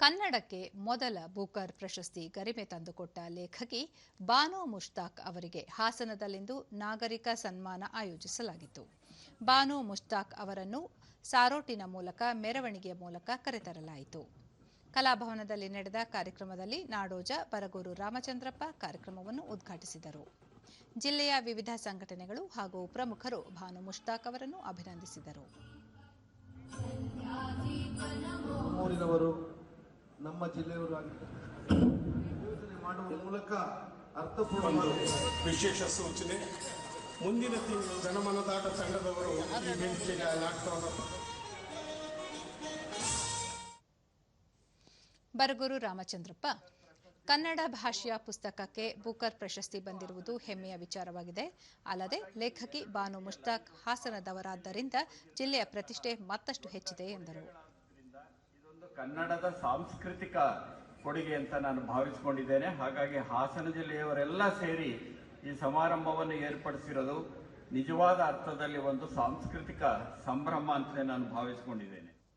ಕನ್ನಡಕ್ಕೆ ಮೊದಲ ಬೂಕರ್ ಪ್ರಶಸ್ತಿ ಗರಿಮೆ ತಂದುಕೊಟ್ಟ ಲೇಖಕಿ ಬಾನು ಮುಷ್ತಾಕ್ ಅವರಿಗೆ ಹಾಸನದಲ್ಲಿಂದು ನಾಗರಿಕ ಸನ್ಮಾನ ಆಯೋಜಿಸಲಾಗಿತ್ತು. ಬಾನು ಮುಷ್ತಾಕ್ ಅವರನ್ನು ಸಾರೋಟಿನ ಮೂಲಕ, ಮೆರವಣಿಗೆಯ ಮೂಲಕ ಕರೆತರಲಾಯಿತು. ಕಲಾಭವನದಲ್ಲಿ ನಡೆದ ಕಾರ್ಯಕ್ರಮದಲ್ಲಿ ನಾಡೋಜ ಬರಗೂರು ರಾಮಚಂದ್ರಪ್ಪ ಕಾರ್ಯಕ್ರಮವನ್ನು ಉದ್ಘಾಟಿಸಿದರು. ಜಿಲ್ಲೆಯ ವಿವಿಧ ಸಂಘಟನೆಗಳು ಹಾಗೂ ಪ್ರಮುಖರು ಭಾನು ಮುಷ್ತಾಕ್ ಅವರನ್ನು ಅಭಿನಂದಿಸಿದರು. ನಮ್ಮ ಜಿಲ್ಲೆಯವರು ಯೋಜನೆ ಮಾಡುವ ಮೂಲಕ ಅರ್ಥಪೂರ್ಣ ವಿಶೇಷ ಸೂಚನೆ. ಮುಂದಿನ ತಿಂಗಳು ಜನಮನದಾಟ ತಂಡದವರು ಈ ವೇದಿಕೆಗೆ ನಾಟಕವನ್ನು ಬರಗೂರು ರಾಮಚಂದ್ರಪ್ಪ ಕನ್ನಡ ಭಾಷೆಯ ಪುಸ್ತಕಕ್ಕೆ ಬುಕರ್ ಪ್ರಶಸ್ತಿ ಬಂದಿರುವುದು ಹೆಮ್ಮೆಯ ವಿಚಾರವಾಗಿದೆ. ಅಲ್ಲದೆ ಲೇಖಕಿ ಬಾನು ಮುಷ್ತಾಕ್ ಹಾಸನದವರಾದ್ದರಿಂದ ಜಿಲ್ಲೆಯ ಪ್ರತಿಷ್ಠೆ ಮತ್ತಷ್ಟು ಹೆಚ್ಚಿದೆ ಎಂದರು. ಕನ್ನಡದ ಸಾಂಸ್ಕೃತಿಕ ಕೊಡುಗೆ ಅಂತ ನಾನು ಭಾವಿಸಿಕೊಂಡಿದ್ದೇನೆ. ಹಾಗಾಗಿ ಹಾಸನ ಜಿಲ್ಲೆಯವರೆಲ್ಲ ಸೇರಿ ಈ ಸಮಾರಂಭವನ್ನು ಏರ್ಪಡಿಸಿರೋದು ನಿಜವಾದ ಅರ್ಥದಲ್ಲಿ ಒಂದು ಸಾಂಸ್ಕೃತಿಕ ಸಂಭ್ರಮ ಅಂತಲೇ ನಾನು ಭಾವಿಸಿಕೊಂಡಿದ್ದೇನೆ.